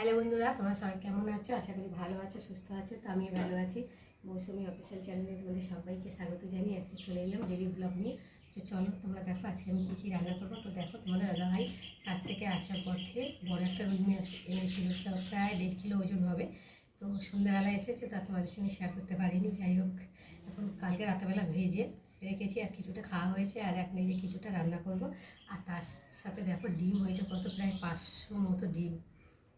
Hello বন্ধুরা, তোমরা সবাই কেমন আছো? আশা করি ভালো আছো, সুস্থ আছো, তো আমি ভালো আছি। মৌসুমি অফিসিয়াল চ্যানেলে তোমাদের সবাইকে স্বাগত জানিয়ে আজকে চলে এলাম ডেলি ব্লগ নিয়ে। তো চলো, তোমরা দেখো, আজকে আমি কী কী রান্না করব। তো দেখো, তোমাদের দাদা ভাই কাছ থেকে আসার পর থেকে বড় একটা রুই নিয়ে এনেছিল প্রায় দেড় কিলো ওজন হবে। তো সন্ধ্যাবেলা এসেছে, তা তোমাদের সঙ্গে শেয়ার করতে পারিনি। যাই হোক, এখন কালকে রাতেবেলা ভেজে রেখেছি, আর কিছুটা খাওয়া হয়েছে, আর এক নিজে কিছুটা রান্না করব। আর তার সাথে দেখো, ডিম হয়েছে কত, প্রায় পাঁচশো মতো ডিম।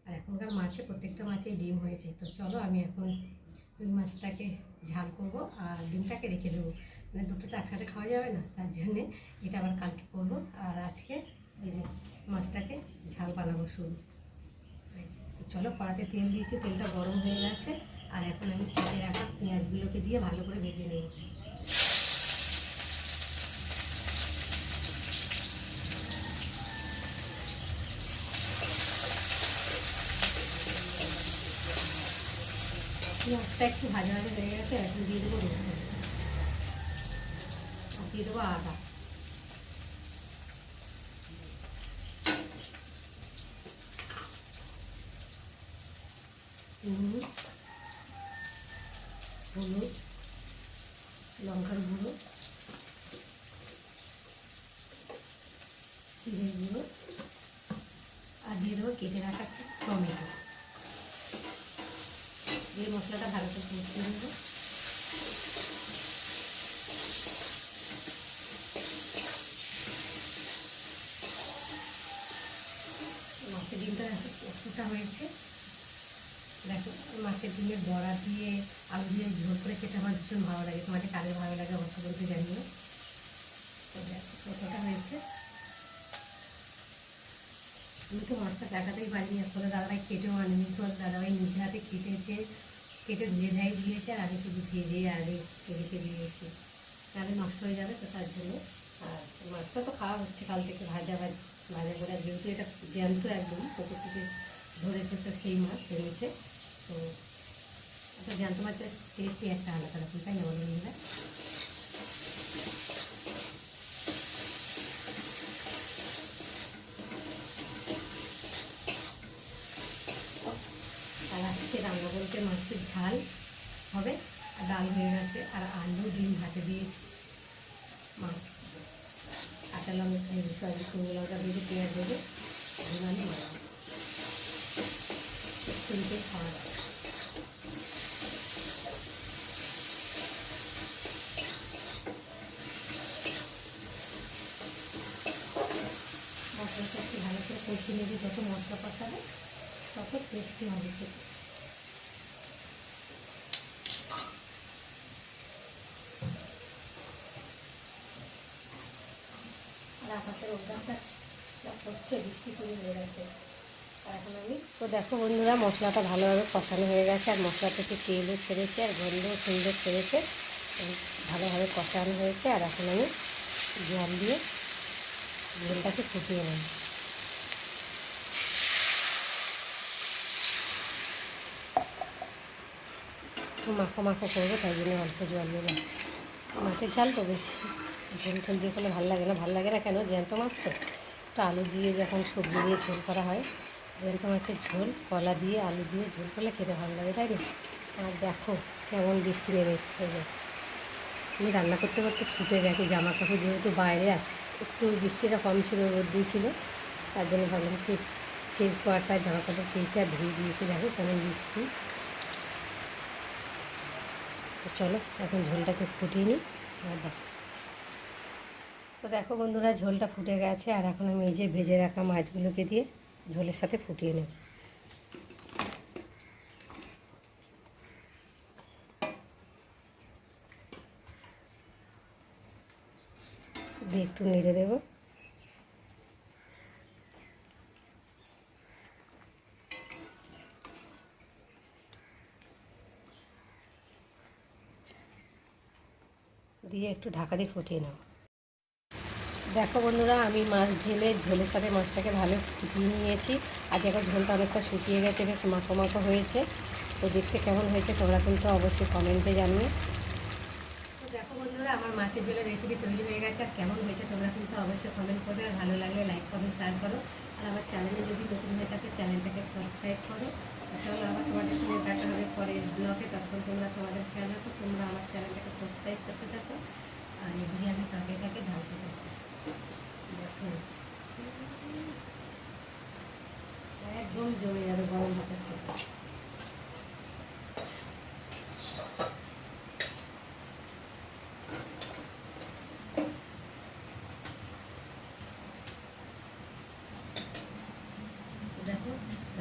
আর এখনকার মাছে, প্রত্যেকটা মাছেই ডিম হয়েছে। তো চলো আমি এখন রুই মাছটাকে ঝাল করব আর ডিমটাকে রেখে দেবো। মানে দুটো তো একসাথে খাওয়া যাবে না, তার জন্যে এটা আবার কালকে করব। আর আজকে এই যে মাছটাকে ঝাল বানাবো শুরু তো চলো কড়াতে তেল দিয়েছি, তেলটা গরম হয়ে গেছে। আর এখন আমি কেটে রাখা পেঁয়াজগুলোকে দিয়ে ভালো করে ভেজে নেব। পেঁয়াজটা একটু ভাজা ভাজা হয়ে গেছে এখন দিয়ে দেবো রসুন আর দিয়ে দেবো আদা নুন হলুদ লঙ্কার গুঁড়ো জিরে গুঁড়ো আর দিয়ে দেবো কেটে রাখা টমেটো দিয়ে মশলাটা ভালো করে কষতে দেবো মাছের ডিমটা ফুটা হয়েছে। দেখো, মাছের ডিমের বড়া দিয়ে আলু দিয়ে ঝোল করে খেতে আমার ভীষণ ভালো লাগে। তোমাদের কাদের ভালো লাগে অবশ্য বলতে জানিও। কতটা হয়েছে। আমি তো মাছটা কাটাতেই পারিনি আসলে দাদাভাই কেটেও আনেনি। তো দাদাভাই নিজে হাতে কেটেছে। কেটে ধুয়ে ধাই দিয়েছে, আর আমি শুধু ভেজে আর রেখে দিয়েছি তাহলে নষ্ট হয়ে যাবে তো তার জন্য। আর মাছটা তো খাওয়া হচ্ছে, কাল থেকে ভাজা ভাজ করে, যেহেতু এটা জ্যান্ত একদম পুকুর থেকে ধরেছে তো সেই মাছ এনেছে। তো একটা জ্যান্ত মাছের টেস্টই একটা আলাদা রকম, তাই না বলো বন্ধুরা? আর আজকে রান্না বলতে মাছের ঝাল হবে, আর ডাল হয়ে গেছে, আর আলু ডিম ভাতে দিয়েছি। মা কাঁচা লঙ্কা সরি শুকনো লঙ্কা দিয়ে পেঁয়াজ দেবে আলু তিনটে খাওয়া ভালো করে কষিয়ে নেবে, যত মশলা কষাবে, তত টেস্টি হবে খেতে। বৃষ্টি এখন আমি তো দেখো বন্ধুরা, মশলাটা ভালোভাবে কষানো হয়ে গেছে, আর মশলা থেকে তেলও ছেড়েছে, আর গন্ধও সুন্দর ছেড়েছে। ভালোভাবে কষানো হয়েছে, আর এখন আমি জল দিয়ে ঝোলটাকে ফুটিয়ে নেব। মাখো মাখো করব, তাই জন্য অল্প জল দিলাম মাছের ঝাল তো বেশি। ঝোল দিয়ে করলে ভালো লাগে না। ভালো লাগে না কেন? জ্যান্ত মাছ তো। একটু আলু দিয়ে যখন সবজি দিয়ে ঝোল করা হয়, জ্যান্ত মাছের ঝোল, কলা দিয়ে আলু দিয়ে ঝোল করলে খেতে ভালো লাগে, তাই না? আর দেখো কেমন বৃষ্টি নেমেছে। আমি রান্না করতে করতে ছুটে গেছি জামা কাপড় যেহেতু বাইরে আছে, একটু বৃষ্টিটা কম ছিল, রোদ দিয়েছিল তার জন্য ভাবলাম যে চেক করাটা জামা কাপড় পেয়েছে আর ধুয়ে দিয়েছে, দেখো কেমন বৃষ্টি। চলো, এখন ঝোলটাকে ফুটিয়ে নিই। আর দেখো তো দেখো বন্ধুরা, ঝোলটা ফুটে গেছে, আর এখন আমি এই যে ভেজে রাখা মাছগুলোকে দিয়ে ঝোলের সাথে ফুটিয়ে নেব। দিয়ে একটু নেড়ে দেবো। দিয়ে একটু ঢাকা দিয়ে ফুটিয়ে নেব। দেখো বন্ধুরা, আমি মাছ ঢেলে ঝোলের সাথে মাছটাকে ভালো ফুটিয়ে নিয়েছি। আর দেখো ঝোলটা অনেকটা শুকিয়ে গেছে, বেশ মাখো মাখো হয়েছে। তো দেখতে কেমন হয়েছে তোমরা কিন্তু অবশ্যই কমেন্টে জানিয়ে তো দেখো বন্ধুরা, আমার মাছের ঝোলের রেসিপি তৈরি হয়ে গেছে। আর কেমন হয়েছে তোমরা কিন্তু অবশ্যই কমেন্ট করবে। আর ভালো লাগলে লাইক করো শেয়ার করো। আর আমার চ্যানেলে যদি নতুন হয়ে থাকে চ্যানেলটাকে সাবস্ক্রাইব করো। তাহলে আমার তোমাদের সঙ্গে দেখা হবে পরের ব্লগে তখন তোমরা তোমাদের খেয়াল রাখো, তোমরা আমার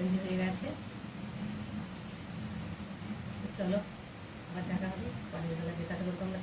তৈরি হয়ে গেছে। চলো আবার দেখা হবে। পরের বেলা বেকার বলতে আমরা